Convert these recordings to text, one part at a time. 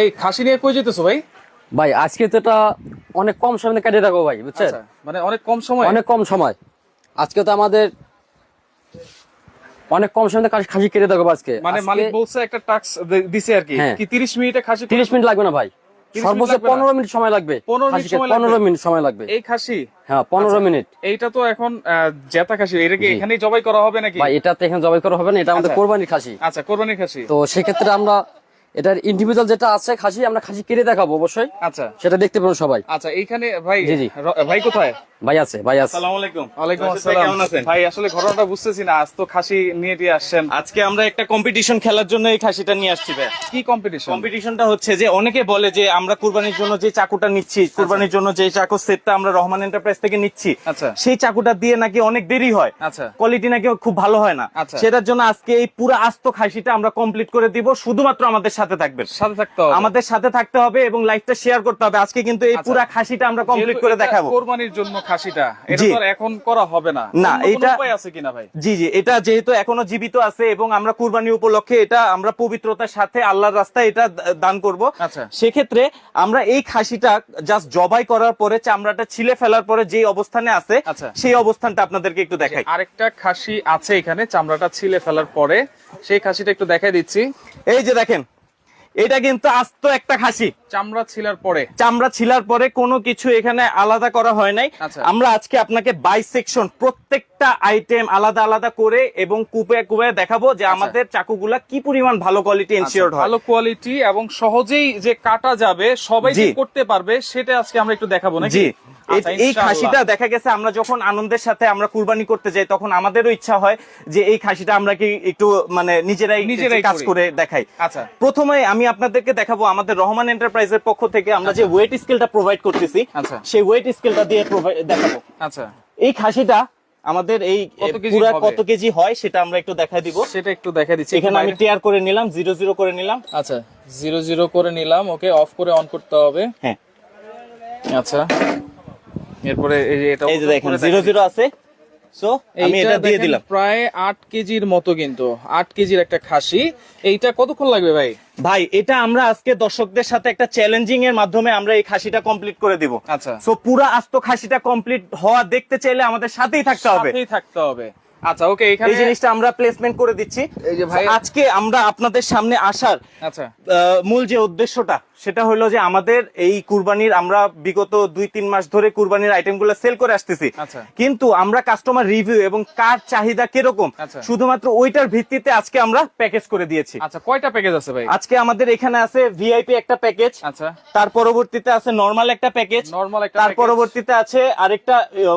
এই খাসি নিয়ে কই যেতেছো ভাই? ভাই আজকে তো এটা অনেক কম সময় কেটে রাখব ভাই বুঝছেন? আচ্ছা মানে অনেক কম সময়? অনেক কম সময়। আজকে তো আমাদের অনেক কম সময় খাসি কেটে দেবো আজকে। মানে মালিক বলছে একটা টাক্স দিছে আর কি হ্যাঁ। কি 30 মিনিটে খাসি তিরিশ মিনিট লাগবে না ভাই। সর্বোচ্চ মিনিট লাগবে না? পনেরো মিনিট সময় লাগবে। 15 মিনিট সময় লাগবে? পনেরো মিনিট সময় লাগবে। এই খাসি? হ্যাঁ পনেরো আচ্ছা। মিনিট। এইটা তো এখন জেতা খাসি। এটা কি এখানেই জবাই করা হবে নাকি? ভাই এটা তো এখানে জবাই করা হবে না এটা আমাদের আচ্ছা। কোরবানির খাসি। আচ্ছা কোরবানির খাসি। তো সেক্ষেত্রে আমরা এটার ইন্ডিভিজুয়াল যেটা আছে খাসি আমরা খাসি কেটে দেখাবো অবশ্যই। আচ্ছা। সেটা দেখতে পাবো সবাই। আচ্ছা এইখানে ভাই জি, জি। ভাই কোথায়? ভাই আছে ভাই আছে। আসসালামু আলাইকুম। ওয়ালাইকুম আসসালাম। কেমন আছেন? ভাই আসলে ঘটনাটা বুঝতেছি না। আজ তো খাসি নিয়ে দিয়ে আসছেন। আজকে আমরা একটা কম্পিটিশন খেলার জন্য এই খাসিটা নিয়ে আসছি ভাই। কি কম্পিটিশন কম্পিটিশনটা হচ্ছে যে অনেকে বলে যে আমরা কুরবানির জন্য যে চাকুটা নিচ্ছি কুরবানির জন্য যে চাকু সেটটা আমরা রহমান এন্টারপ্রাইজ থেকে নিচ্ছি আচ্ছা। সেই চাকুটা দিয়ে নাকি অনেক দেরি হয়। আচ্ছা। কোয়ালিটি নাকি খুব ভালো হয় না। আচ্ছা। সেটার জন্য আজকে এই পুরো আস্ত খাসিটা আমরা কমপ্লিট করে দিব শুধুমাত্র আমাদের সাথে থাকবেন। সাথে থাকতে হবে। আমাদের সাথে থাকতে হবে এবং লাইফটা শেয়ার করতে হবে। আজকে কিন্তু এই আচ্ছা। পুরো খাসিটা আমরা কমপ্লিট করে দেখাবো। কোরবানির জন্য খাসিটা এটা তো এখন করা হবে না। না, এটা- উপায় আছে কিনা ভাই? জি জি এটা যেহেতু এখনও জীবিত আছে এবং আমরা কুরবানি উপলক্ষে এটা আমরা পবিত্রতার সাথে আল্লাহর রাস্তায় এটা দান করব। আচ্ছা। সেক্ষেত্রে আমরা এই খাসিটা জাস্ট জবাই করার পরে চামড়াটা ছিলে ফেলার পরে যে অবস্থানে আছে আচ্ছা। সেই অবস্থানটা আপনাদেরকে একটু দেখাই। আরেকটা খাসি আছে এখানে চামড়াটা ছিলে ফেলার পরে সেই খাসিটা একটু দেখাই দিচ্ছি। এই যে দেখেন এটা কিন্তু আস্ত একটা খাসি। চামড়া ছিলার পরে। চামড়া ছিলার পরে কোনো কিছু এখানে আলাদা করা হয় নাই। আচ্ছা। আমরা আজকে আপনাকে বাই সেকশন প্রত্যেকটা আইটেম আলাদা আলাদা করে এবং কুপে কুপে দেখাবো যে আমাদের চাকুগুলা কি পরিমাণ ভালো কোয়ালিটি এনশিওর আচ্ছা, হয়। ভালো কোয়ালিটি এবং সহজেই যে কাটা যাবে সবাই যে করতে পারবে সেটা আজকে আমরা একটু দেখাবো নাকি? জি। আচ্ছা, এই- এই খাসিটা দেখা গেছে আমরা যখন আনন্দের সাথে আমরা কুরবানি করতে যাই তখন আমাদেরও ইচ্ছা হয় যে এই খাসিটা আমরা কি একটু মানে নিজেরাই নিজেরাই কাজ করে। দেখাই। আচ্ছা। প্রথমে আমি আপনাদেরকে দেখাবো আমাদের রহমান এন্টারপ্রাইজের পক্ষ থেকে আমরা যে ওয়েট স্কেলটা প্রোভাইড করতেছি আচ্ছা। সেই ওয়েট স্কেলটা দিয়ে দেখাবো। আচ্ছা। এই খাসিটা আমাদের এই কত কেজি পুরা কত কেজি হয় সেটা আমরা একটু দেখাই দিব। সেটা একটু দেখা দিচ্ছি এখানে আমি টেয়ার করে নিলাম জিরো জিরো করে নিলাম। আচ্ছা জিরো জিরো করে নিলাম ওকে অফ করে অন করতে হবে। হ্যাঁ। আচ্ছা। এরপরে এই যে এটা এই যে দেখেন জিরো জিরো আছে। সো আমি এটা দিয়ে দিলাম। প্রায় আট কেজির মতো কিন্তু 8 কেজির একটা খাসি। এইটা কতক্ষণ লাগবে ভাই? ভাই এটা আমরা আজকে দর্শকদের সাথে একটা চ্যালেঞ্জিং এর মাধ্যমে আমরা এই খাসিটা কমপ্লিট করে দিব। আচ্ছা। সো পুরা আস্ত খাসিটা কমপ্লিট হওয়া দেখতে চাইলে আমাদের সাথেই থাকতে হবে। সাথেই থাকতে হবে। আচ্ছা ওকে এখানে এই জিনিসটা আমরা প্লেসমেন্ট করে দিচ্ছি। এই যে ভাই আজকে আমরা আপনাদের সামনে আসার আচ্ছা। মূল যে উদ্দেশ্যটা সেটা হলো যে আমাদের এই কুরবানির আমরা বিগত দুই তিন মাস ধরে কুরবানির আইটেমগুলো সেল করে আসতেছি। আচ্ছা। কিন্তু আমরা কাস্টমার রিভিউ এবং কার চাহিদা কীরকম আচ্ছা। শুধুমাত্র ওইটার ভিত্তিতে আজকে আমরা প্যাকেজ করে দিয়েছি। আচ্ছা কয়টা প্যাকেজ আছে ভাই? আজকে আমাদের এখানে আছে ভিআইপি একটা প্যাকেজ আচ্ছা। তার পরবর্তীতে আছে নরমাল একটা প্যাকেজ নরমাল একটা তার পরবর্তীতে আছে আরেকটা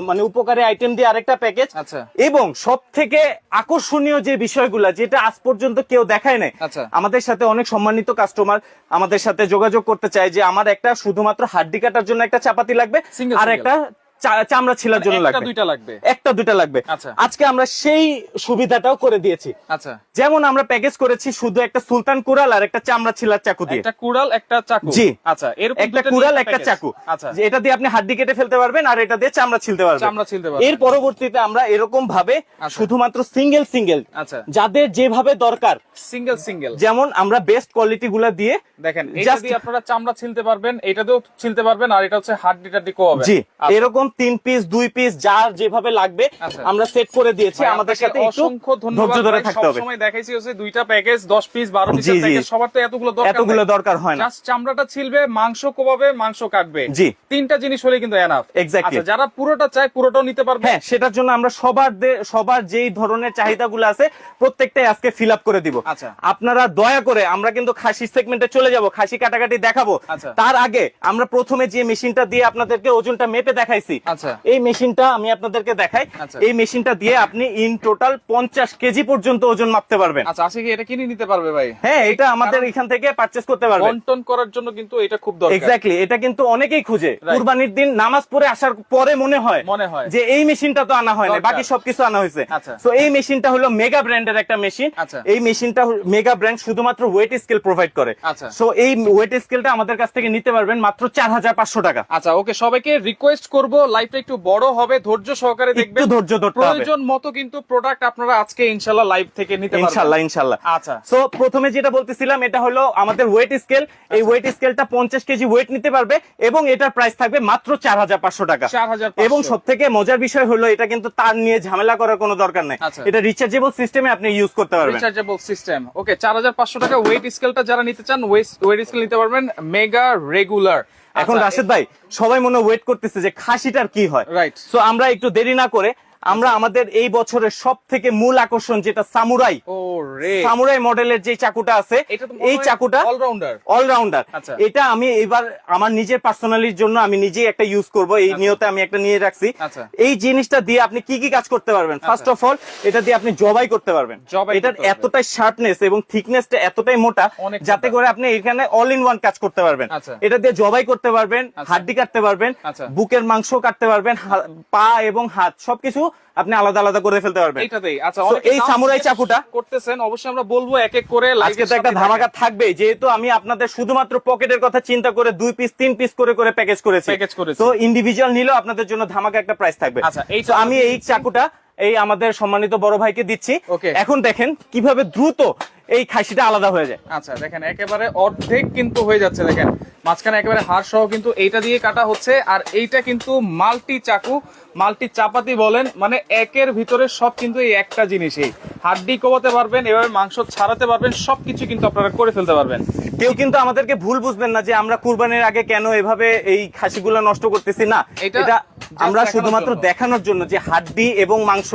মানে উপকারী আইটেম দিয়ে আরেকটা প্যাকেজ আচ্ছা। এবং সব থেকে আকর্ষণীয় যে বিষয়গুলা যেটা আজ পর্যন্ত কেউ দেখায় নাই আচ্ছা। আমাদের সাথে অনেক সম্মানিত কাস্টমার আমাদের সাথে যোগাযোগ করতে চায় যে আমার একটা শুধুমাত্র হাড্ডি কাটার জন্য একটা চাপাতি লাগবে আর একটা চামড়া ছিলার জন্য লাগবে। দুইটা লাগবে। একটা দুইটা লাগবে। আচ্ছা। আজকে আমরা সেই সুবিধাটাও করে দিয়েছি। আচ্ছা। যেমন আমরা প্যাকেজ করেছি শুধু একটা সুলতান কুরাল আর একটা চামড়া ছিলার চাকু দিয়ে। একটা কুড়াল একটা চাকু। জি। আচ্ছা এরকম একটা কুড়াল একটা চাকু। আচ্ছা। এটা দিয়ে আপনি হাড্ডি কেটে ফেলতে পারবেন আর এটা দিয়ে চামড়া ছিলতে পারবেন। চামড়া ছিলতে পারবেন। এর পরবর্তীতে আমরা এরকম ভাবে আচ্ছা। শুধুমাত্র সিঙ্গেল সিঙ্গেল আচ্ছা। যাদের যেভাবে দরকার। Single single. যেমন আমরা বেস্ট কোয়ালিটি গুলা দিয়ে দেখেন এটা দিয়ে আপনারা চামড়া ছিলতে পারবেন এটাতেও ছিলতে পারবেন আর এটা হচ্ছে হাড্ডি টাড্ডি কোয়াবে। জি। এরকম তিন পিস দুই পিস যার যেভাবে লাগবে আচ্ছা। আমরা সেট করে দিয়েছি আমাদের সাথে অসংখ্য ধন্যবাদ ধৈর্য ধরে থাকতে হবে সবসময় দেখাইছি হচ্ছে দুইটা প্যাকেজ 10 পিস 12 জি, পিসের জি। প্যাকেজ সবার তো এতগুলো দরকার এতগুলো দরকার হয় না জাস্ট চামড়াটা ছিলবে মাংস কোবাবে মাংস কাটবে জি। তিনটা জিনিস হলে কিন্তু এনাফ আচ্ছা যারা পুরোটা চায় পুরোটাও নিতে পারবে হ্যাঁ সেটার জন্য আমরা সবার সবার যেই ধরনের চাহিদাগুলো আছে প্রত্যেকটাই আজকে ফিল আপ করে দিব আচ্ছা। আপনারা দয়া করে আমরা কিন্তু খাসি সেগমেন্টে চলে যাব খাসি কাটাকাটি দেখাবো। তার আগে আমরা প্রথমে যে মেশিনটা দিয়ে আপনাদেরকে ওজনটা মেপে দেখাইছি। এই মেশিনটা আমি আপনাদেরকে দেখাই। আচ্ছা। এই মেশিনটা দিয়ে আপনি ইন টোটাল পঞ্চাশ কেজি পর্যন্ত ওজন মাপতে পারবেন। আচ্ছা এটা কিনে নিতে পারবে ভাই। হ্যাঁ এটা আমাদের এখান থেকে পারচেস করতে পারবেন করার জন্য কিন্তু এটা খুব দরকার। এক্স্যাক্টলি এটা কিন্তু অনেকেই খুঁজে। কুরবানির দিন নামাজ পড়ে আসার পরে মনে হয় মনে হয়। যে এই মেশিনটা তো আনা হয় না বাকি সবকিছু আনা হয়েছে। আচ্ছা। তো এই মেশিনটা হলো মেগা ব্র্যান্ডের একটা মেশিন আচ্ছা। এই মেশিনটা মেগা ব্র্যান্ড শুধুমাত্র ওয়েট স্কেল প্রোভাইড করে। আচ্ছা। সো এই ওয়েট স্কেলটা আমাদের কাছ থেকে নিতে পারবেন মাত্র চার হাজার পাঁচশো টাকা। আচ্ছা ওকে সবাইকে রিকোয়েস্ট করব লাইভটা একটু বড় হবে ধৈর্য সহকারে একটু দেখবেন। ধৈর্য ধরতে হবে। প্রয়োজন মতো কিন্তু প্রোডাক্ট আপনারা আজকে ইনশাল্লাহ লাইভ থেকে নিতে পারবেন। ইনশাল্লাহ ইনশাল্লাহ। আচ্ছা। সো প্রথমে যেটা বলতেছিলাম এটা হলো আমাদের ওয়েট স্কেল এই ওয়েট স্কেলটা পঞ্চাশ কেজি ওয়েট নিতে পারবে এবং এটার প্রাইস থাকবে মাত্র চার হাজার পাঁচশো টাকা। 4,500 এবং সব থেকে মজার বিষয় হলো এটা কিন্তু তার নিয়ে ঝামেলা করার কোনো দরকার নেই। আচ্ছা। এটা রিচার্জেবল সিস্টেমে আপনি ইউজ করতে পারবেন। রিচার্জেবল সিস্টেম ওকে চার হাজার পাঁচশো টাকা ওয়েট স্কেলটা যারা নিতে চান ওয়েট স্কেল নিতে পারবেন মেগা রেগুলার এখন রাশেদ ভাই সবাই মনে ওয়েট করতেছে যে খাসিটার কি হয়। রাইট সো আমরা একটু দেরি না করে আমরা আমাদের এই বছরের সব থেকে মূল আকর্ষণ যেটা সামুরাই। সামুরাই মডেলের যে চাকুটা আছে এই চাকুটা অলরাউন্ডার অলরাউন্ডার আচ্ছা। এটা আমি এবার আমার নিজের পার্সোনালির জন্য আমি নিজেই একটা ইউজ করব এই নিয়তে আমি একটা নিয়ে রাখছি। আচ্ছা। এই জিনিসটা দিয়ে আপনি কি কি কাজ করতে পারবেন? ফার্স্ট অফ অল এটা দিয়ে আপনি জবাই করতে পারবেন। এটার এতটাই শার্পনেস এবং থিকনেসটা এতটাই মোটা যাতে করে আপনি এখানে অল ইন ওয়ান কাজ করতে পারবেন। আচ্ছা। এটা দিয়ে জবাই করতে পারবেন আচ্ছা। হাড্ডি কাটতে পারবেন আচ্ছা। বুকের মাংস কাটতে পারবেন পা এবং হাত সবকিছু আপনি আলাদা আলাদা করে ফেলতে পারবেন। আচ্ছা এই সামুরাই চাকুটা। করতেছেন অবশ্যই আমরা বলব এক এক করে আজকে তো একটা ধামাকা। থাকবে যেহেতু আমি আপনাদের শুধুমাত্র পকেটের কথা চিন্তা করে দুই পিস তিন পিস করে করে প্যাকেজ করেছি। প্যাকেজ করেছি। তো ইন্ডিভিজুয়াল নিলেও আপনাদের জন্য ধামাকা একটা প্রাইস থাকবে। আচ্ছা, এই আমি এই চাকুটা এই আমাদের সম্মানিত বড় ভাইকে দিচ্ছি। এখন দেখেন কীভাবে দ্রুত এই খাসিটা আলাদা হয়ে যায়। আচ্ছা দেখেন একেবারে অর্ধেক কিন্তু হয়ে যাচ্ছে দেখেন। মাঝখানে একেবারে হাড় সহ কিন্তু এইটা দিয়ে কাটা হচ্ছে আর এইটা কিন্তু মাল্টি চাকু মাল্টি চাপাতি বলেন মানে একের ভিতরে সব কিন্তু এই একটা জিনিসই। হাড্ডি কমাতে পারবেন এভাবে মাংস ছাড়াতে পারবেন সবকিছু কিন্তু আপনারা করে ফেলতে পারবেন। কেউ কিন্তু আমাদেরকে ভুল বুঝবেন না যে আমরা কুরবানির আগে কেন এভাবে এই খাসিগুলো নষ্ট করতেছি। না এটা এটা আমরা শুধুমাত্র দেখানোর জন্য যে হাড্ডি এবং মাংস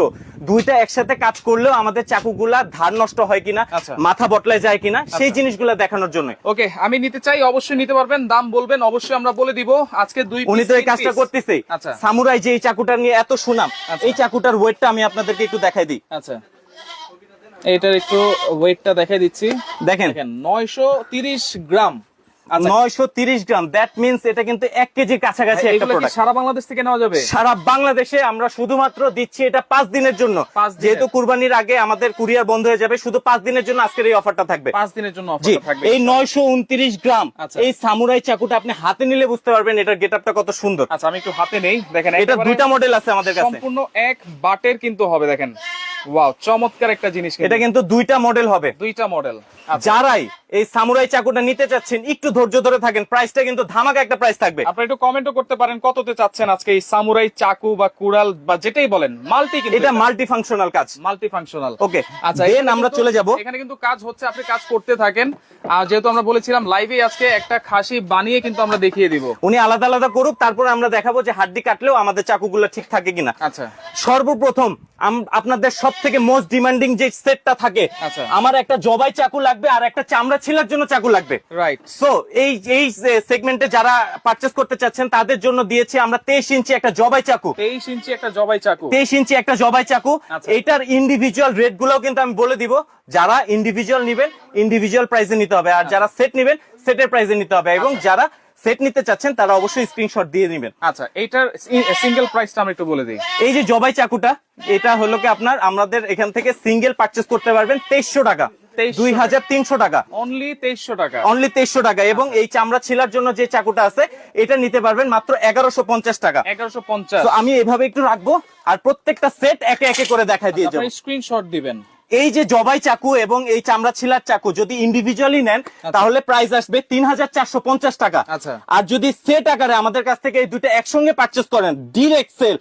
দুইটা একসাথে কাজ করলেও আমাদের চাকুগুলা ধার নষ্ট হয় কিনা আচ্ছা। মাথা বটলে যায় কিনা সেই জিনিসগুলো দেখানোর জন্য। ওকে আমি নিতে চাই অবশ্যই নিতে পারবেন দাম বলবেন অবশ্যই আমরা বলে দিব। আজকে দুই উনি তো এই কাজটা। করতেছে। আচ্ছা। সামুরাই যে এই চাকুটা নিয়ে এত সুনাম আচ্ছা। এই চাকুটার ওয়েটটা আমি আপনাদেরকে একটু দেখাই দিই। আচ্ছা। এটার একটু ওয়েটটা দেখাই দিচ্ছি। দেখেন। দেখেন নয়শো তিরিশ গ্রাম। আচ্ছা। নয়শো তিরিশ গ্রাম। দ্যাট মিনস এটা কিন্তু এক কেজির কাছাকাছি একটা প্রোডাক্ট সারা বাংলাদেশ থেকে নেওয়া যাবে? সারা বাংলাদেশে আমরা শুধুমাত্র দিচ্ছি এটা পাঁচ দিনের জন্য। যেহেতু কুরবানির আগে আমাদের কুরিয়ার বন্ধ হয়ে যাবে শুধু পাঁচ দিনের জন্য আজকের এই অফারটা থাকবে। পাঁচ দিনের জন্য অফারটা থাকবে। এই নয়শো উনত্রিশ গ্রাম আচ্ছা। এই সামুরাই চাকুটা আপনি হাতে নিলে বুঝতে পারবেন এটার গেট কত সুন্দর। আচ্ছা আমি একটু হাতে নেই দেখেন এটা দুইটা মডেল আছে আমাদের কাছে। সম্পূর্ণ এক বাটের কিন্তু হবে দেখেন। ওয়াও চমৎকার একটা জিনিস এটা কিন্তু দুইটা মডেল হবে। দুইটা মডেল আচ্ছা। যারাই এই সামুরাই চাকুটা নিতে চাচ্ছেন একটু ধৈর্য ধরে থাকেন প্রাইসটা কিন্তু ধামাকা একটা প্রাইস থাকবে। আপনারা একটু কমেন্টও করতে পারেন কততে চাচ্ছেন আজকে এই সামুরাই চাকু বা কুড়াল বা যেটাই বলেন মাল্টি এটা মাল্টি ফাংশনাল কাজ। মাল্টি ফাংশনাল ওকে আচ্ছা দেন আমরা চলে যাব। এখানে কিন্তু কাজ হচ্ছে আপনি কাজ করতে থাকেন। আর যেহেতু আমরা বলেছিলাম লাইভে আজকে একটা খাসি বানিয়ে কিন্তু আমরা দেখিয়ে দিব। উনি আলাদা আলাদা করুক তারপর আমরা দেখাবো যে হাড্ডি কাটলেও আমাদের চাকুগুলো ঠিক থাকে কিনা। আচ্ছা। সর্বপ্রথম আপনাদের সব থেকে মোস্ট ডিমান্ডিং যে সেটটা থাকে আচ্ছা। আমার একটা জবাই চাকু লাগবে আর একটা চামড়া ছিলার জন্য চাকু লাগবে। রাইট সো এই এই সেগমেন্টে যারা পারচেস করতে চাচ্ছেন তাদের জন্য দিয়েছি আমরা তেইশ ইঞ্চি একটা জবাই চাকু। তেইশ ইঞ্চি একটা জবাই চাকু। তেইশ ইঞ্চি একটা জবাই চাকু। আচ্ছা। এইটার ইন্ডিভিজুয়াল রেটগুলো কিন্তু আমি বলে দিব। যারা ইন্ডিভিজুয়াল নিবেন ইন্ডিভিজুয়াল প্রাইসে নিতে হবে। আর যারা সেট নিবেন সেটের প্রাইসে নিতে হবে। এবং যারা সেট নিতে চাচ্ছেন তারা অবশ্যই স্ক্রিনশট দিয়ে নেবেন। আচ্ছা এইটার সিঙ্গেল প্রাইসটা আমরা একটু বলে দিই। এই যে জবাই চাকুটা এটা হলো কি আপনার আমাদের এখান থেকে সিঙ্গেল পারচেস করতে পারবেন তেইশশো টাকা। 2300 দুই হাজার তিনশো টাকা। অনলি তেইশশো টাকা। অনলি তেইশশো টাকা। এবং এই চামড়া ছিলার জন্য যে চাকুটা আছে এটা নিতে পারবেন মাত্র এগারোশো পঞ্চাশ টাকা। এগারোশো পঞ্চাশ। আমি এভাবে একটু রাখব আর প্রত্যেকটা সেট একে একে করে দেখাই দিয়ে যাব। স্ক্রিনশট দিবেন। এই যে জবাই চাকু এবং এই চামড়া ছিলার চাকু যদি ইন্ডিভিজুয়ালি নেন তাহলে প্রাইস আসবে তিন হাজার চারশো পঞ্চাশ টাকা। আচ্ছা। আর যদি সেট আকারে আমাদের কাছ থেকে এই দুটো একসঙ্গে পার্চেস করেন ডিরেক্ট সেল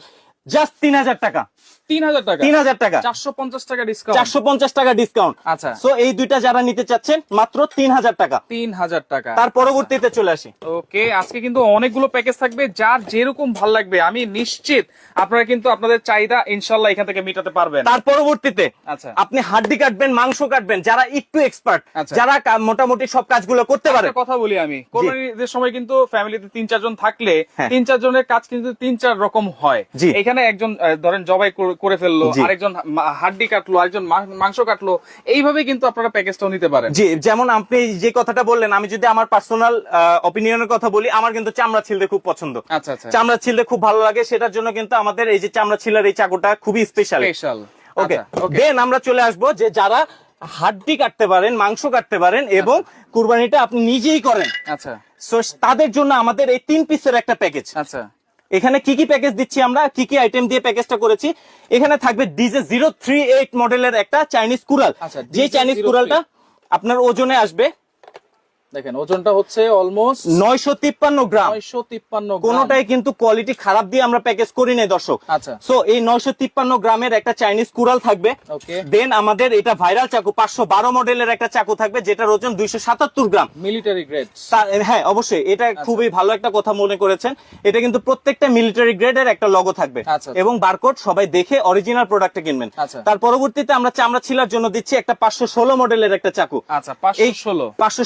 জাস্ট তিন হাজার টাকা। তিন হাজার টাকা। তিন হাজার টাকা। চারশো পঞ্চাশ টাকা ডিসকাউন্ট চারশো পঞ্চাশ টাকা ডিসকাউন্ট আচ্ছা। সো এই দুইটা যারা নিতে চাচ্ছেন মাত্র তিন হাজার টাকা। তিন হাজার টাকা। তার পরবর্তীতে চলে আসি। ওকে আজকে কিন্তু অনেকগুলো প্যাকেজ থাকবে যার যেরকম ভালো লাগবে আমি নিশ্চিত আপনারা কিন্তু আপনাদের চাহিদা ইনশাল্লাহ এখান থেকে মেটাতে পারবেন। তার পরবর্তীতে আচ্ছা। আপনি হাড্ডি কাটবেন মাংস কাটবেন যারা একটু এক্সপার্ট আচ্ছা। যারা মোটামুটি সব কাজগুলো করতে পারে। কথা বলি আমি। কোরবানির সময় কিন্তু ফ্যামিলিতে তিন চারজন থাকলে হ্যাঁ। তিন চারজনের কাজ কিন্তু তিন চার রকম হয়। এখানে একজন ধরেন জবাই কর- করে ফেলল আরেকজন হাড্ডি কাটলো আরেকজন মাংস কাটলো এইভাবে কিন্তু আপনারা প্যাকেজটাও নিতে পারেন। জি যেমন আপনি যে কথাটা বললেন আমি যদি আমার পার্সোনাল অপিনিয়নের কথা বলি আমার কিন্তু চামড়া ছিলতে খুব পছন্দ। আচ্ছা আচ্ছা। চামড়া ছিলতে খুব ভালো লাগে সেটার জন্য কিন্তু আমাদের এই যে চামড়া ছিলার এই চাকুটা খুবই স্পেশাল স্পেশাল ওকে ওকে দেন আমরা চলে আসব যে যারা হাড্ডি কাটতে পারেন মাংস কাটতে পারেন এবং কুরবানিটা আপনি নিজেই করেন। আচ্ছা। সো তাদের জন্য আমাদের এই তিন পিসের একটা প্যাকেজ আচ্ছা। এখানে কি কি প্যাকেজ দিচ্ছি আমরা? কি কি আইটেম দিয়ে প্যাকেজটা করেছি? এখানে থাকবে ডিজে জিরো থ্রি এইট মডেলের একটা চাইনিজ কুরাল আচ্ছা, যে চাইনিজ কুরালটা আপনার ওজনে আসবে। দেখেন ওজনটা হচ্ছে অলমোস্ট নয়শো তিপ্পান্ন গ্রাম। নয়শো তিপ্পান্ন কোনোটাই কিন্তু কোয়ালিটি খারাপ দিয়ে আমরা প্যাকেজ করি নাই দর্শক। আচ্ছা। সো এই নয়শো তিপ্পান্ন গ্রামের একটা চাইনিজ কুরাল থাকবে। ওকে দেন আমাদের এটা ভাইরাল চাকু পাঁচশো বারো মডেলের একটা চাকু থাকবে যেটার ওজন দুইশো সাতাত্তর গ্রাম। মিলিটারি গ্রেড হ্যাঁ অবশ্যই। এটা আচ্ছা। খুবই ভালো একটা কথা মনে করেছেন। এটা কিন্তু প্রত্যেকটা মিলিটারি গ্রেডের একটা লগো থাকবে। আচ্ছা। এবং বারকোড সবাই দেখে অরিজিনাল প্রোডাক্টটা কিনবেন। আচ্ছা। তার পরবর্তীতে আমরা চামড়া ছিলার জন্য দিচ্ছি একটা পাঁচশো ষোলো মডেলের একটা চাকু। আচ্ছা পাঁচশো ষোলো। পাঁচশো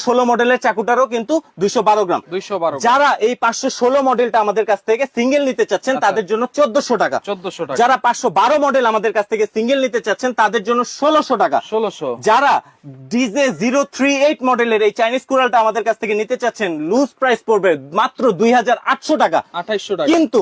মডেলের চাকুটারও কিন্তু দুইশো বারো গ্রাম। দুইশো বারো যারা এই পাঁচশো ষোলো মডেলটা আমাদের কাছ থেকে সিঙ্গেল নিতে চাচ্ছেন আচ্ছা। তাদের জন্য চোদ্দশো টাকা। চোদ্দশো টাকা। যারা পাঁচশো বারো মডেল আমাদের কাছ থেকে সিঙ্গেল নিতে চাচ্ছেন তাদের জন্য ষোলোশো টাকা। ষোলোশো। যারা ডিজে জিরো থ্রি এইট মডেলের এই চাইনিজ কুরালটা আমাদের কাছ থেকে নিতে চাচ্ছেন লুজ প্রাইস পড়বে মাত্র দুই হাজার আটশো টাকা। আঠাইশশো টাকা। কিন্তু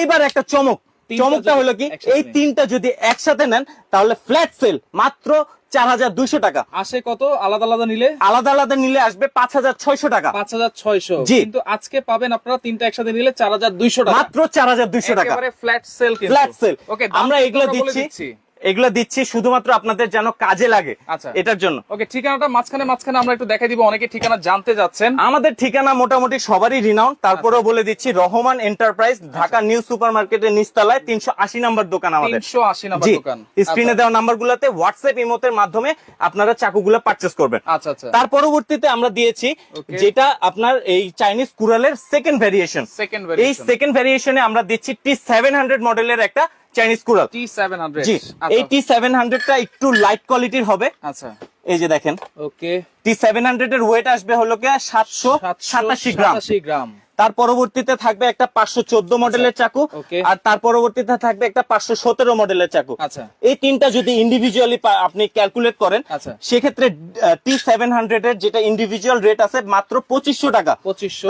এইবার একটা চমক। চমকটা হলো কি এই তিনটা যদি একসাথে নেন তাহলে ফ্ল্যাট সেল মাত্র চার হাজার দুইশো টাকা। আসে কত? আলাদা আলাদা নিলে? আলাদা আলাদা নিলে আসবে পাঁচ হাজার ছয়শো টাকা। পাঁচ হাজার ছয়শো। জি। কিন্তু আজকে পাবেন আপনারা তিনটা একসাথে নিলে চার হাজার দুইশো টাকা। মাত্র চার হাজার দুইশো টাকা। Flat sale flat sale okay আমরা এগুলো দিচ্ছি। এগুলো দিচ্ছি শুধুমাত্র আপনাদের যেন কাজে লাগে আচ্ছা। এটার জন্য। ওকে ঠিকানাটা মাঝখানে মাঝখানে আমরা একটু দেখাই দিব অনেকে ঠিকানা জানতে যাচ্ছেন। আমাদের ঠিকানা মোটামুটি সবারই রিনাউন তারপরেও বলে দিচ্ছি Rahman enterprise Dhaka new super মার্কেটের নিচতলায় তিনশো আশি নাম্বার দোকান আমাদের। তিনশো আশি নাম্বার দোকান। স্ক্রিনে দেওয়া নাম্বার গুলাতে হোয়াটসঅ্যাপ ইমোতের মাধ্যমে আপনারা চাকুগুলো পারচেস করবেন। আচ্ছা আচ্ছা। তার পরবর্তীতে আমরা দিয়েছি যেটা আপনার এই চাইনিজ কুরালের সেকেন্ড ভ্যারিয়েশন সেকেন্ড এই সেকেন্ড ভ্যারিয়েশনে আমরা দিচ্ছি টি সেভেন হান্ড্রেড মডেলের একটা চাইনিজ কুরাল টি সেভেন হান্ড্রেড জি এই টি সেভেন হান্ড্রেডটা একটু লাইট কোয়ালিটির হবে। আচ্ছা। এই যে দেখেন। ওকে। টি সেভেন হান্ড্রেড এর ওয়েট আসবে হলো কি সাতশো সাতাশি গ্রাম। গ্রাম। তার পরবর্তীতে থাকবে একটা পাঁচশো চোদ্দ মডেলের চাকু আর তার পরবর্তীতে থাকবে একটা পাঁচশো সতেরো মডেলের চাকু। আচ্ছা। এই তিনটা যদি ইন্ডিভিজুয়ালি আপনি ক্যালকুলেট করেন আচ্ছা। সেক্ষেত্রে টি সেভেন হান্ড্রেড এর যেটা ইন্ডিভিজুয়াল রেট আছে মাত্র পঁচিশশো টাকা।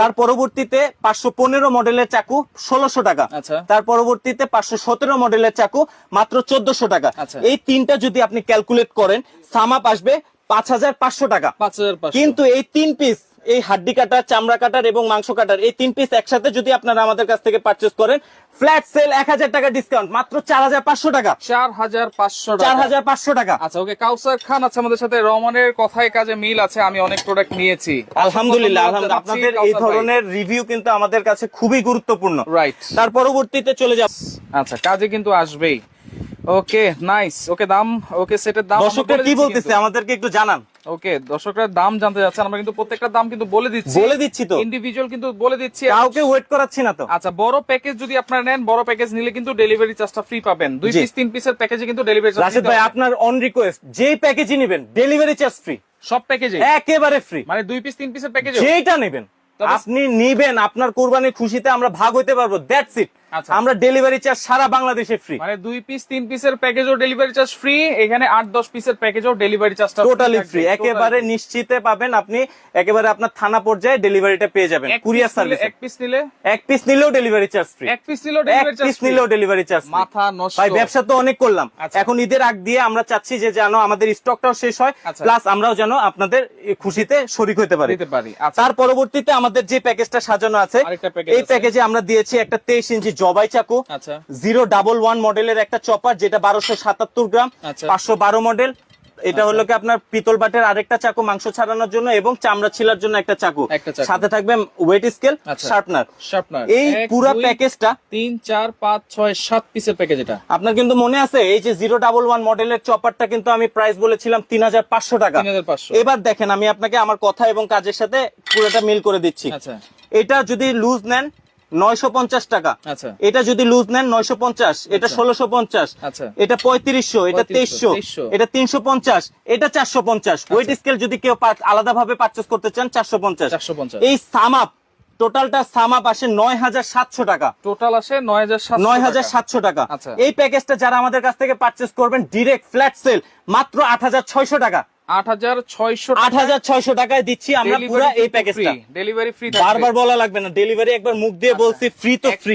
তার পরবর্তীতে পাঁচশো পনেরো মডেলের চাকু ষোলোশো টাকা। আচ্ছা। তার পরবর্তীতে পাঁচশো সতেরো মডেলের চাকু মাত্র চোদ্দশো টাকা। আচ্ছা। এই তিনটা যদি আপনি ক্যালকুলেট করেন সামাপ আসবে পাঁচ হাজার পাঁচশো টাকা। পাঁচ হাজার পাঁচশো। কিন্তু এই তিন পিস এই হাড্ডি কাটার চামড়া কাটার এবং মাংস কাটার এই তিন পিস একসাথে যদি আপনারা আমাদের কাছ থেকে পারচেস করেন ফ্ল্যাট সেল এক হাজার টাকা ডিসকাউন্ট মাত্র চার হাজার পাঁচশো টাকা। চার হাজার পাঁচশো চার হাজার পাঁচশো টাকা। আচ্ছা ওকে কাউসার খান আছে আমাদের সাথে। রহমানের কথায় কাজে মিল আছে আমি অনেক প্রোডাক্ট নিয়েছি। আলহামদুলিল্লাহ আলহামদুলিল্লাহ। আপনাদের এই ধরনের রিভিউ কিন্তু আমাদের কাছে খুবই গুরুত্বপূর্ণ। রাইট তার পরবর্তীতে চলে যাব। আচ্ছা কাজে কিন্তু আসবেই। ওকে নাইস ওকে দাম ওকে সেটের দাম দর্শকরা কি বলতেছে আমাদেরকে একটু জানান। ওকে দর্শকরা দাম জানতে যাচ্ছেন আমরা কিন্তু প্রত্যেকটা দাম কিন্তু বলে দিচ্ছি। বলে দিচ্ছি তো। ইন্ডিভিজুয়াল কিন্তু বলে দিচ্ছি। কাউকে ওয়েট করাচ্ছি না তো। আচ্ছা বড় প্যাকেজ যদি আপনারা নেন বড় প্যাকেজ নিলে কিন্তু ডেলিভারি চার্জটা ফ্রি পাবেন। দুই পিস তিন পিসের প্যাকেজে কিন্তু ডেলিভারি চার্জ রাশিদ ভাই আপনার অন রিকোয়েস্ট যেই প্যাকেজই নেবেন ডেলিভারি চার্জ ফ্রি সব প্যাকেজে একেবারে ফ্রি মানে দুই পিস তিন পিসের প্যাকেজে যেটা নেবেন আপনি নিবেন আপনার কোরবানির খুশিতে আমরা ভাগ হইতে পারব দ্যাটস ইট। আমরা ডেলিভারি চার্জ সারা বাংলাদেশে ফ্রি মানে দুই পিস তিন পিসের প্যাকেজও ডেলিভারি চার্জ ফ্রি এখানে আট দশ পিসের প্যাকেজও ডেলিভারি চার্জটা টোটালি ফ্রি একেবারে নিশ্চিতে পাবেন আপনি একেবারে আপনার থানা পর্যায়ে ডেলিভারিটা পেয়ে যাবেন কুরিয়ার সার্ভিস এক পিস নিলে? এক পিস নিলেও ডেলিভারি চার্জ ফ্রি এক পিস নিলেও ডেলিভারি চার্জ পিস নিলেও ডেলিভারি চার্জ মাথা নষ্ট। ভাই ব্যবসা তো অনেক করলাম। আচ্ছা। এখন ঈদের আগ দিয়ে আমরা চাচ্ছি যে যেন আমাদের স্টকটাও শেষ হয় আচ্ছা। প্লাস আমরাও যেন আপনাদের খুশিতে শরিক হতে পারি। আচ্ছা। তার পরবর্তীতে আমাদের যে প্যাকেজটা সাজানো আছে এই প্যাকেজে আমরা দিয়েছি একটা তেইশ ইঞ্চি জবাই চাকু আচ্ছা। জিরো ডাবল ওয়ান মডেলের একটা চপার যেটা বারোশো সাতাত্তর গ্রাম আচ্ছা। পাঁচশো বারো মডেল। এটা হলো কি আপনার পিতল বাটের আরেকটা চাকু মাংস ছাড়ানোর জন্য এবং চামড়া ছিলার জন্য একটা চাকু। সাথে থাকবে ওয়েট স্কেল আচ্ছা। শার্পনার শার্পনার এই পুরো প্যাকেজটা তিন চার পাঁচ ছয় সাত পিসের প্যাকেজ এটা। আপনার কিন্তু মনে আছে এই যে জিরো ডাবল ওয়ান মডেলের চপারটা কিন্তু আমি প্রাইস বলেছিলাম তিন হাজার পাঁচশো টাকা। এবার দেখেন আমি আপনাকে আমার কথা এবং কাজের সাথে পুরোটা মিল করে দিচ্ছি। আচ্ছা। এটা যদি লুজ নেন নয়শো পঞ্চাশ টাকা। আচ্ছা। এটা যদি লুজ নেন নয়শো পঞ্চাশ এটা আচ্ছা। ষোলোশো পঞ্চাশ আচ্ছা। এটা পঁয়ত্রিশশো এটা তেইশশো এটা তিনশো পঞ্চাশ এটা চারশো পঞ্চাশ। ওয়েট স্কেল যদি কেউ আলাদা ভাবে পার্চেস করতে চান চারশো পঞ্চাশ। এই সামাপ টোটালটা সামাপ আসে নয় হাজার সাতশো টাকা। টোটাল আসে নয় হাজার সাতশো টাকা। এই প্যাকেজটা যারা আমাদের কাছ থেকে পার্চেস করবেন ডিরেক্ট ফ্ল্যাট সেল মাত্র আট হাজার ছয়শো টাকা। টাকায় দিচ্ছি আমরা পুরো এই প্যাকেজটা ডেলিভারি ফ্রি বারবার বলা লাগবে না ডেলিভারি একবার মুখ দিয়ে বলছি ফ্রি তো ফ্রি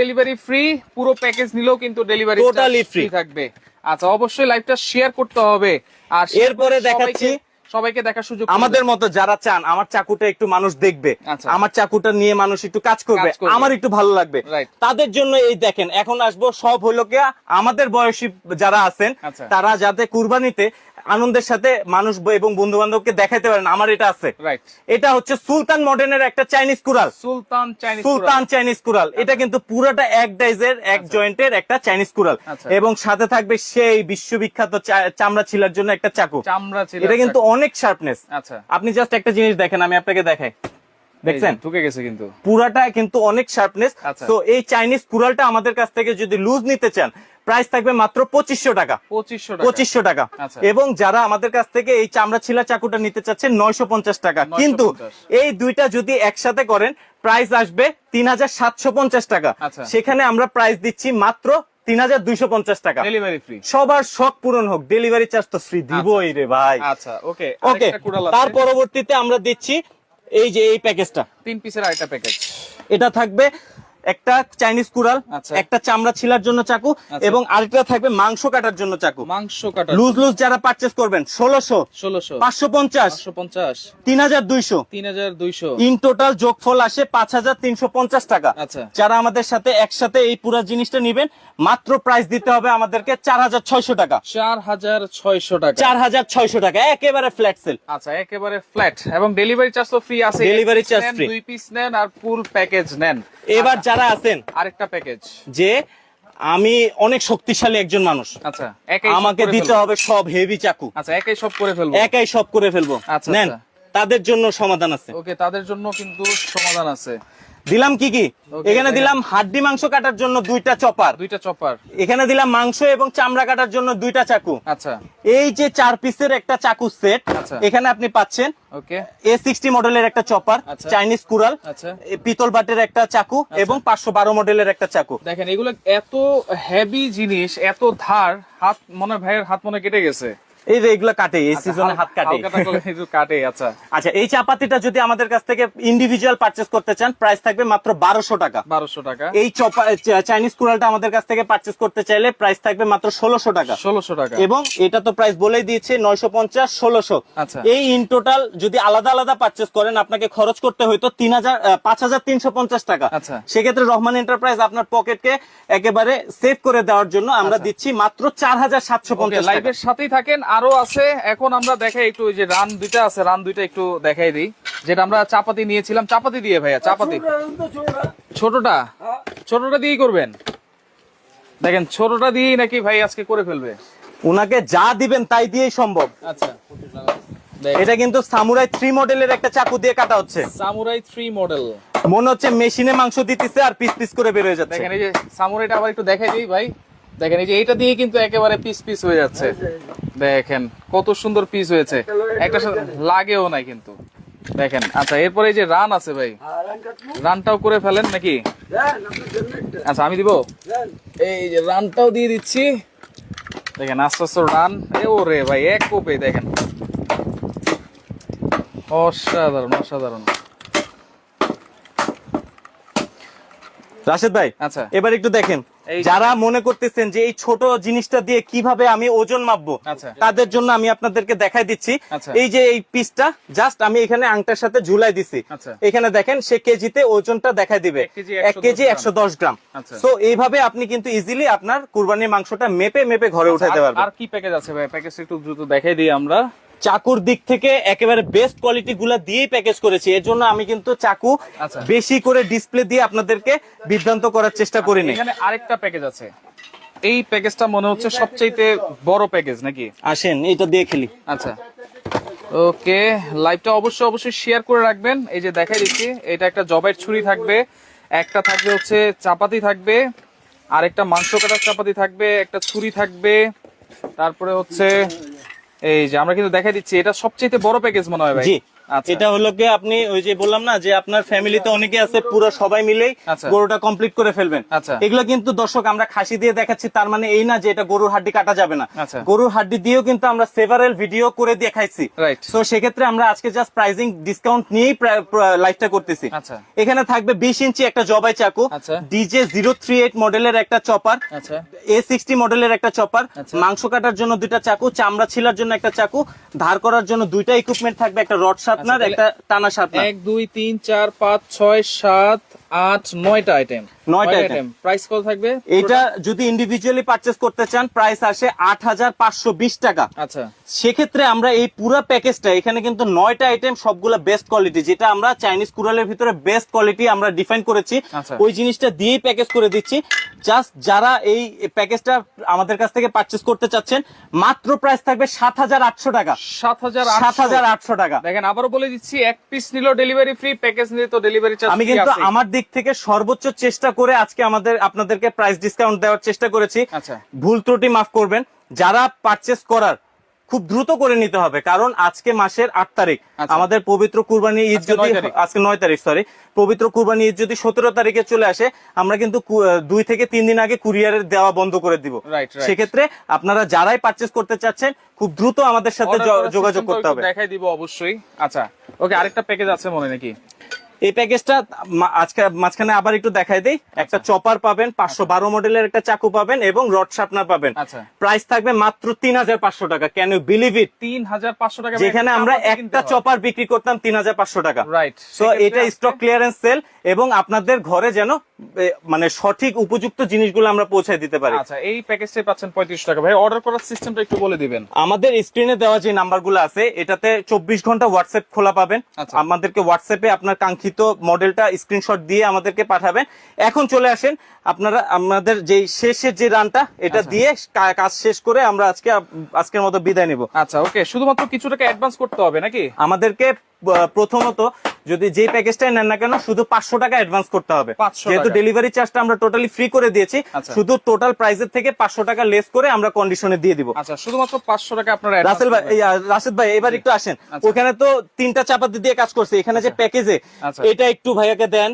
ডেলিভারি ফ্রি পুরো প্যাকেজ নিলেও কিন্তু ডেলিভারি টোটালি ফ্রি থাকবে। আচ্ছা অবশ্যই লাইভটা শেয়ার করতে হবে। আর এরপরে দেখাচ্ছি সবাইকে- দেখার সুযোগ আমাদের মতো যারা চান আমার চাকুটা একটু মানুষ দেখবে। আচ্ছা। আমার চাকুটা নিয়ে মানুষ একটু কাজ করবে আমার একটু ভালো লাগবে। তাদের জন্য এই দেখেন এখন আসব সব হলো গিয়া আমাদের বয়সী যারা আছেন আচ্ছা। তারা যাতে কুরবানিতে আনন্দের সাথে মানুষ এবং বন্ধু বান্ধবকে দেখাইতে পারেন আমার এটা আছে। এটা হচ্ছে সুলতান মডেলের একটা চাইনিজ কুরাল সুলতান চাইনিজ সুলতান চাইনিজ কুরাল এটা কিন্তু পুরোটা এক ডাইজের এক জয়েন্টের একটা চাইনিজ কুরাল আচ্ছা। এবং সাথে থাকবে সেই বিশ্ববিখ্যাত চামড়া ছিলার জন্য একটা চাকু। চামড়া ছিল এটা কিন্তু অনেক শার্পনেস আচ্ছা। আপনি জাস্ট একটা জিনিস দেখেন আমি আপনাকে দেখাই। দেখছেন? ঢুকে গেছে কিন্তু। পুরাটা কিন্তু অনেক শার্পনেস আচ্ছা। তো এই চাইনিজ আমাদের কাছ থেকে যদি লুজ নিতে চান প্রাইস থাকবে মাত্র পঁচিশশো টাকা। পঁচিশশো টাকা। আচ্ছা। এবং যারা আমাদের কাছ থেকে এই চামড়া ছিলা চাকুটা নিতে চাচ্ছেন নয়শো পঞ্চাশ টাকা। কিন্তু এই দুইটা যদি একসাথে করেন প্রাইস আসবে তিন হাজার সাতশো পঞ্চাশ টাকা। আচ্ছা। সেখানে আমরা প্রাইস দিচ্ছি মাত্র তিন হাজার দুইশো পঞ্চাশ টাকা। ডেলিভারি ফ্রি সবার শখ পূরণ হোক ডেলিভারি চার্জ তো ফ্রি দিবই রে ভাই। আচ্ছা ওকে ওকে তার পরবর্তীতে আমরা দিচ্ছি এই যে এই প্যাকেজটা তিন পিসের আরেকটা প্যাকেজ এটা থাকবে একটা চাইনিজ কুড়াল আচ্ছা। একটা চামড়া ছিলার জন্য চাকু আচ্ছা। এবং আরেকটা থাকবে মাংস কাটার জন্য চাকু। মাংস কাটা লুজ লুজ যারা পারচেস করবেন ষোলোশো ষোলোশো। পাঁচশো পঞ্চাশ পঞ্চাশ। তিন হাজার দুইশো। তিন হাজার দুইশো। ইন টোটাল যোগফল আসে পাঁচ হাজার তিনশো পঞ্চাশ টাকা। আচ্ছা। যারা আমাদের সাথে একসাথে এই পুরো জিনিসটা নিবেন মাত্র প্রাইস দিতে হবে আমাদেরকে চার হাজার ছয়শো টাকা। চার হাজার ছয়শো টাকা। চার হাজার ছয়শো টাকা একেবারে ফ্ল্যাট সেল আচ্ছা একেবারে ফ্ল্যাট এবং ডেলিভারি চার্জ তো ফ্রি আছে। ডেলিভারি চার্জ নেন, দুই পিস নেন আর ফুল প্যাকেজ নেন। এবার যারা আছেন আরেকটা প্যাকেজ যে আমি অনেক শক্তিশালী একজন মানুষ। আচ্ছা আমাকে দিতে হবে সব হেভি চাকু। আচ্ছা একাই সব করে ফেলব। একাই সব করে ফেলব। আচ্ছা, নেন আচ্ছা। তাদের জন্য সমাধান আছে। ওকে তাদের জন্য কিন্তু সমাধান আছে। দিলাম কি কি? এখানে দিলাম হাড্ডি মাংস কাটার জন্য দুইটা চপার। দুইটা চপার। এখানে দিলাম মাংস এবং চামড়া কাটার জন্য দুইটা চাকু। আচ্ছা। এই যে চার পিসের একটা চাকু সেট আচ্ছা। এখানে আপনি পাচ্ছেন ওকে এ সিক্সটি মডেলের একটা চপার আচ্ছা। চাইনিজ কুরাল আচ্ছা। পিতল বাটের একটা চাকু এবং পাঁচশো বারো মডেলের একটা চাকু। দেখেন এগুলো এত হেভি জিনিস এত ধার হাত মনে ভাইয়ের হাত মনে কেটে গেছে। এই যে এগুলো কাটে এই আচ্ছা, সিজনে হাত কাটে। কাটে আচ্ছা। আচ্ছা এই চাপাতিটা যদি আমাদের কাছ থেকে ইন্ডিভিজুয়াল করতে চান প্রাইস থাকবে মাত্র বারোশো টাকা। বারোশো টাকা। এই চাইনিজ কুড়ালটা আমাদের কাছ থেকে করতে চাইলে প্রাইস থাকবে মাত্র ষোলোশো টাকা। ষোলোশো টাকা। এবং এটা তো প্রাইস বলেই দিয়েছে নয়শো পঞ্চাশ ষোলোশো। আচ্ছা। এই ইন টোটাল যদি আলাদা আলাদা পারচেস করেন আপনাকে খরচ করতে হইতো তিন হাজার পাঁচ হাজার তিনশো পঞ্চাশ টাকা। আচ্ছা। সেক্ষেত্রে রহমান এন্টারপ্রাইজ আপনার পকেটকে একেবারে সেভ করে দেওয়ার জন্য আমরা দিচ্ছি মাত্র চার হাজার সাতশো পঞ্চাশ লাইভের সাথেই থাকেন আরও আছে। এখন আমরা দেখাই একটু ওই যে রান দুইটা আছে রান দুইটা একটু দেখাই দিই। যেটা আমরা চাপাতি নিয়েছিলাম। চাপাতি দিয়ে ভাইয়া চাপাতি। ছোটটা ছোটটা। দিয়েই করবেন? দেখেন ছোটটা দিয়েই নাকি ভাই আজকে করে ফেলবে? উনাকে যা দিবেন তাই দিয়েই সম্ভব। আচ্ছা। এটা কিন্তু সামুরাই থ্রি মডেলের একটা চাকু দিয়ে কাটা হচ্ছে। সামুরাই থ্রি মডেল মনে হচ্ছে মেশিনে মাংস দিতেছে আর পিস পিস করে বের হয়ে যাচ্ছে। দেখেন এই যে সামুরাইটা আবার একটু দেখাই দিই ভাই। দেখেন, এই যে এইটা দিয়ে কিন্তু একেবারে পিস পিস হয়ে যাচ্ছে। দেখেন, কত সুন্দর পিস হয়েছে। একটা লাগেও নাই কিন্তু। দেখেন আচ্ছা এরপরে এই যে রান আছে ভাই। রানটাও করে ফেলেন নাকি? আচ্ছা আমি দিব। এই যে রানটাও দিয়ে দিচ্ছি। দেখেন, আস্তে আস্তে রান এ ও রে ভাই, এক কোপে, দেখেন। অসাধারণ অসাধারণ। রাশেদ ভাই আচ্ছা। এবার একটু দেখেন যারা মনে করতেছেন যে এই ছোট জিনিসটা দিয়ে কীভাবে আমি ওজন মাপবো আচ্ছা। তাদের জন্য আমি আপনাদেরকে দেখাই দিচ্ছি। আচ্ছা। এই যে এই পিসটা জাস্ট আমি এখানে আংটার সাথে ঝুলাই দিছি। আচ্ছা। এখানে দেখেন সে কেজিতে ওজনটা দেখাই দিবে। এক কেজি এক কেজি 110 একশো দশ গ্রাম। তো এইভাবে আপনি কিন্তু ইজিলি আপনার কুরবানির মাংসটা মেপে মেপে ঘরে উঠাইতে পারবেন। আর কি প্যাকেজ আছে ভাই? প্যাকেজ একটু দ্রুত দেখাই দিই আমরা। চাকুর দিক থেকে একেবারে বেস্ট কোয়ালিটি গুলা দিয়েই প্যাকেজ করেছি। এর জন্য আমি কিন্তু চাকু আচ্ছা। বেশি করে ডিসপ্লে দিয়ে আপনাদেরকে বিভ্রান্ত করার চেষ্টা করিনি। এখানে আরেকটা প্যাকেজ আছে। এই প্যাকেজটা মনে হচ্ছে সবচাইতে বড় প্যাকেজ নাকি? আসেন এটা দিয়ে খেলি। আচ্ছা। ওকে লাইভটা অবশ্যই অবশ্যই শেয়ার করে রাখবেন। এই যে দেখাই দিচ্ছি এটা একটা জবের ছুরি থাকবে একটা থাকবে হচ্ছে চাপাতি থাকবে আর একটা মাংস কাটার চাপাতি থাকবে একটা ছুরি থাকবে তারপরে হচ্ছে এই যে আমরা কিন্তু দেখাই দিচ্ছি এটা সবচেয়ে বড় প্যাকেজ মনে হয় ভাই জি। এটা হলো কি আপনি ওই যে বললাম না যে আপনার ফ্যামিলিতে অনেকে আছে পুরো সবাই মিলেই আচ্ছা। গরুটা কমপ্লিট করে ফেলবেন আচ্ছা। এগুলো কিন্তু দর্শক আমরা খাসি দিয়ে দেখাচ্ছি তার মানে এই না যে এটা গরুর হাড্ডি কাটা যাবে না আচ্ছা। গরুর হাড্ডি দিয়েও কিন্তু আমরা সেভারেল ভিডিও করে দেখাইছি তো সেক্ষেত্রে আমরা আজকে জাস্ট প্রাইজিং ডিসকাউন্ট নিয়েই লাইভটা করতেছি আচ্ছা। এখানে থাকবে বিশ ইঞ্চি একটা জবাই চাকু আচ্ছা। ডিজে জিরো থ্রি এইট মডেলের একটা চপার আচ্ছা এ সিক্সটি মডেলের একটা চপার আচ্ছা। মাংস কাটার জন্য দুইটা চাকু চামড়া ছিলার জন্য একটা চাকু ধার করার জন্য দুইটা ইকুইপমেন্ট থাকবে একটা রড শার্পনার আচ্ছা, একটা টানা সাত এক দুই তিন চার পাঁচ ছয় সাত আট নয়টা আইটেম নয়টা item। প্রাইস কত থাকবে? এটা যদি ইন্ডিভিজুয়ালি পারচেস করতে চান প্রাইস আসে আট হাজার পাঁচশো বিশ টাকা। আচ্ছা। সেক্ষেত্রে আমরা এই পুরো প্যাকেজটা এখানে কিন্তু নয়টা আইটেম সবগুলো বেস্ট কোয়ালিটি যেটা আমরা চাইনিজ কুরালের ভিতরে বেস্ট কোয়ালিটি আমরা ডিফাইন করেছি। আচ্ছা। ওই জিনিসটা দিয়েই প্যাকেজ করে দিচ্ছি। জাস্ট যারা এই প্যাকেজটা আমাদের কাছ থেকে পারচেস করতে চাচ্ছেন মাত্র প্রাইস থাকবে সাত হাজার আটশো টাকা। সাত হাজার সাত হাজার আটশো টাকা। দেখেন আবারও বলে দিচ্ছি এক পিস নিল ডেলিভারি ফ্রি প্যাকেজ নিলে তো ডেলিভারি চার্জ আমি কিন্তু আমার দিক থেকে সর্বোচ্চ চেষ্টা করে আজকে আমাদের আপনাদেরকে প্রাইস ডিসকাউন্ট দেওয়ার চেষ্টা করেছি। আচ্ছা। ভুল ত্রুটি মাফ করবেন। যারা পারচেস করার খুব দ্রুত করে নিতে হবে। কারণ আজকে মাসের আট তারিখ। আচ্ছা। আমাদের পবিত্র কুরবানি ঈদ যদি আজকে নয় তারিখ সরি পবিত্র কুরবানি ঈদ যদি সতেরো তারিখে চলে আসে আমরা কিন্তু দুই থেকে তিন দিন আগে কুরিয়ারের দেওয়া বন্ধ করে দিব. সেক্ষেত্রে আপনারা যারাই পারচেস করতে চাচ্ছেন খুব দ্রুত আমাদের সাথে যোগাযোগ করতে হবে। দেখাই দিব অবশ্যই। আচ্ছা ওকে আরেকটা প্যাকেজ আছে মনে নাকি? এই প্যাকেজটা আজকে মাঝখানে আবার একটু দেখাই দিই। একটা চপার পাবেন পাঁচশো বারো মডেলের একটা চাকু পাবেন এবং রড শার্পনার পাবেন। আচ্ছা। প্রাইস থাকবে মাত্র তিন হাজার পাঁচশো টাকা। কেন ইউ বিলিভ ইট তিন হাজার পাঁচশো টাকা যেখানে আমরা একটা চপার বিক্রি করতাম তিন হাজার পাঁচশো টাকা। রাইট তো এটা স্টক ক্লিয়ারেন্স সেল এবং আপনাদের ঘরে যেন মানে সঠিক উপযুক্ত জিনিসগুলো আমরা পৌঁছায় দিতে পারি। আচ্ছা এই প্যাকেজটাই পাচ্ছেন পঁয়ত্রিশ টাকা। ভাই অর্ডার করার সিস্টেমটা একটু বলে দিবেন। আমাদের স্ক্রিনে দেওয়া যে নাম্বারগুলো আছে এটাতে চব্বিশ ঘণ্টা হোয়াটসঅ্যাপ খোলা পাবেন। আচ্ছা। আমাদেরকে হোয়াটসঅ্যাপে আপনার কাঙ্ক্ষিত মডেলটা স্ক্রিনশট দিয়ে আমাদেরকে পাঠাবেন। এখন চলে আসেন আপনারা আমাদের যে শেষের যে রানটা এটা দিয়ে কাজ শেষ করে আমরা আজকে আজকের মতো বিদায় নেব। আচ্ছা ওকে শুধুমাত্র কিছু টাকা অ্যাডভান্স করতে হবে নাকি? আমাদেরকে প্রথমত যদি যে প্যাকেজটাই নেন না কেন শুধু পাঁচশো টাকা অ্যাডভান্স করতে হবে 500 যেহেতু। ডেলিভারি চার্জটা আমরা টোটালি ফ্রি করে দিয়েছি আচ্ছা। শুধু টোটাল প্রাইসের থেকে পাঁচশো টাকা লেস করে আমরা কন্ডিশনে দিয়ে দিব আচ্ছা শুধুমাত্র পাঁচশো টাকা আপনারা রাসেল ভাই। রাশেদ ভাই এবার একটু আসেন আচ্ছা। ওখানে তো তিনটা চাপাতি দিয়ে কাজ করছে এখানে যে প্যাকেজে। এটা একটু ভাইয়াকে দেন।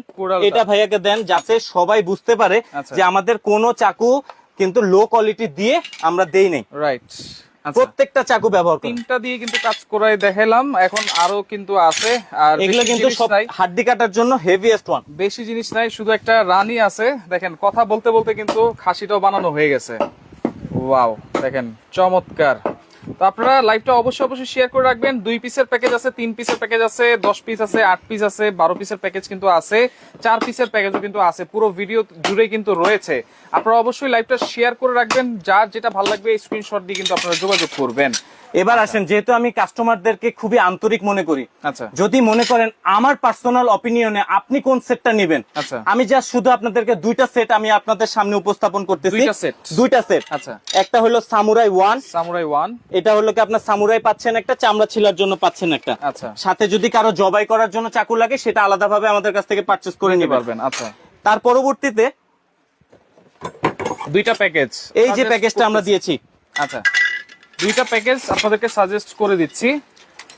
এটা ভাইয়াকে দেন যাতে সবাই বুঝতে পারে। যে আমাদের কোনো চাকু কিন্তু লো কোয়ালিটি দিয়ে আমরা দেই নাই রাইট প্রত্যেকটা চাকু ব্যবহার করি তিনটা দিয়ে কিন্তু কাজ করাই দেখালাম এখন আরও কিন্তু আছে আর এগুলো কিন্তু সব। হাড্ডি কাটার জন্য হেভিয়েস্ট ওয়ান বেশি জিনিস নাই শুধু একটা রানী আছে দেখেন কথা বলতে বলতে কিন্তু খাসিটাও বানানো হয়ে গেছে। ওয়াও দেখেন চমৎকার। তো আপনারা লাইভটা অবশ্যই অবশ্যই শেয়ার করে রাখবেন। দুই পিসের প্যাকেজ আছে, তিন পিসের প্যাকেজ আছে, দশ পিস আছে, আট পিস আছে, বারো পিসের প্যাকেজ কিন্তু আছে, চার পিসের প্যাকেজও কিন্তু আছে। পুরো ভিডিও জুড়ে কিন্তু রয়েছে। আপনারা অবশ্যই লাইভটা শেয়ার করে রাখবেন। যার যেটা ভালো লাগবে স্ক্রিনশট দিয়ে কিন্তু আপনারা যোগাযোগ করবেন। এবার আসেন যেহেতু আমি কাস্টমারদেরকে খুবই আন্তরিক মনে করি আচ্ছা। যদি মনে করেন আমার পার্সোনাল অপিনিয়নে আপনি কোন সেটটা নেবেন আচ্ছা। আমি জাস্ট শুধু আপনাদেরকে দুইটা সেট আমি আপনাদের সামনে উপস্থাপন করতেছি। দুইটা সেট আচ্ছা। একটা হলো সামুরাই ওয়ান সামুরাই ওয়ান এটা হলো কি আপনার সামুরাই পাচ্ছেন একটা চামড়া ছিলার জন্য পাচ্ছেন একটা। আচ্ছা। সাথে যদি কারও জবাই করার জন্য চাকু লাগে সেটা আলাদাভাবে আমাদের কাছ থেকে পারচেস করে নিতে পারবেন আচ্ছা। তার পরবর্তীতে দুইটা প্যাকেজ এই যে প্যাকেজটা আমরা দিয়েছি। আচ্ছা। দুইটা প্যাকেজ আপনাদেরকে সাজেস্ট করে দিচ্ছি।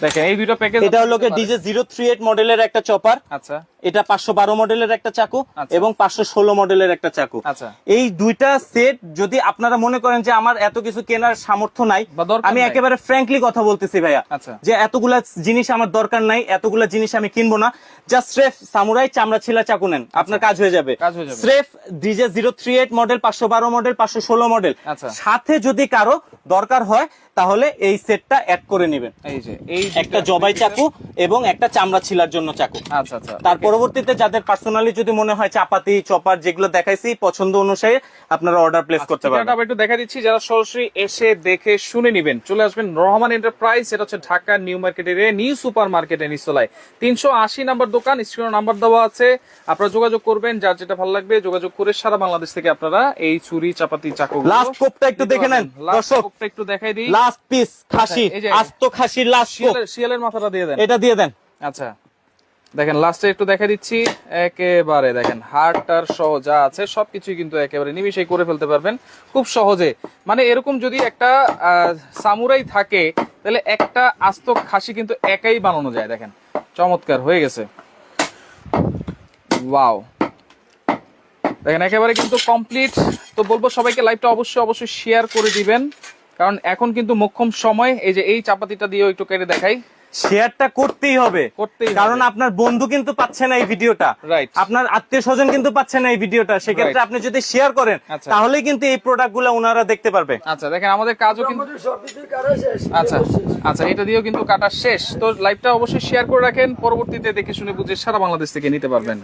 দেখেন এই দুইটা প্যাকেজ এটা হলো ডিজে জিরো থ্রি এইট মডেলের একটা চপার আচ্ছা এটা পাঁচশো বারো মডেলের একটা চাকু আচ্ছা। এবং পাঁচশো ষোলো মডেলের একটা চাকু আচ্ছা। এই দুইটা সেট যদি আপনারা মনে করেন যে আমার এত কিছু কেনার সামর্থ্য নাই আমি একেবারে ফ্র্যাঙ্কলি কথা বলতেছি ভাইয়া আচ্ছা। যে এতগুলা জিনিস আমার দরকার নাই এতগুলা জিনিস আমি কিনবো না জাস্ট স্রেফ সামুরাই চামড়া ছিলা চাকু নেন আপনার কাজ হয়ে যাবে আচ্ছা। স্রেফ DJ zero three eight model পাঁচশো বারো মডেল পাঁচশো ষোলো মডেল আচ্ছা। সাথে যদি কারও দরকার হয় তাহলে এই সেটটা অ্যাড করে নেবেন। এই যে এই একটা জবাই চাকু এবং একটা চামড়া ছিলার জন্য চাকু। আচ্ছা আচ্ছা তার পরবর্তীতে যাদের পার্সোনালি যদি মনে হয় চাপাতি চপার যেগুলো দেখাইছি পছন্দ অনুসারে আপনারা অর্ডার প্লেস করতে পারবেন। একটু দেখা দিচ্ছি যারা সরাসরি এসে দেখে শুনে নিবেন। চলে আসবেন রহমান এন্টারপ্রাইজ এটা হচ্ছে ঢাকা নিউ মার্কেটের নিউ সুপার মার্কেটে নিচতলায়। তিনশো আশি নাম্বার দোকান স্ক্রিনে নাম্বার দেওয়া আছে। আপনারা যোগাযোগ করবেন যার যেটা ভালো লাগবে যোগাযোগ করে সারা বাংলাদেশ থেকে আপনারা এই চুরি চাপাতি চাকু Last কোপটা একটু দেখে নেন, দর্শক। একটু দেখাই দিই। লাস্ট পিস খাসি আস্ত খাসির লাস্ট শিয়ালের মাথাটা দিয়ে দেন। এটা দিয়ে দেন। আচ্ছা। দেখেন লাস্টে একটু দেখা দিচ্ছি। একেবারে দেখেন হাড়টার সহ যা আছে সবকিছুই কিন্তু একেবারে নিমিশেই করে ফেলতে পারবেন। খুব সহজে। মানে এরকম যদি একটা সামুরাই থাকে তাহলে একটা আস্ত খাসি কিন্তু একাই বানানো যায় দেখেন। চমৎকার হয়ে গেছে। ওয়াও। দেখেন একেবারে কিন্তু কমপ্লিট তো বলব সবাইকে লাইভটা অবশ্যই অবশ্যই শেয়ার করে দিবেন। কারণ এখন কিন্তু মোক্ষম সময়। এই যে এই চাপাতিটা দিয়েও একটু কেটে দেখাই। শেয়ারটা করতেই হবে। করতেই হবে। কারণ আপনার বন্ধু কিন্তু পাচ্ছে না এই ভিডিওটা। আপনার আত্মীয় স্বজন কিন্তু পাচ্ছে না এই ভিডিওটা। সেক্ষেত্রে আপনি যদি শেয়ার করেন আচ্ছা। তাহলেই কিন্তু এই প্রোডাক্টগুলো ওনারা দেখতে পারবে। আচ্ছা দেখেন আমাদের কাজও কিন্তু আচ্ছা আচ্ছা এটা দিয়েও কিন্তু কাটা শেষ। তো লাইভটা অবশ্যই শেয়ার করে রাখেন। পরবর্তীতে দেখে শুনে বুঝে সারা বাংলাদেশ থেকে নিতে পারবেন।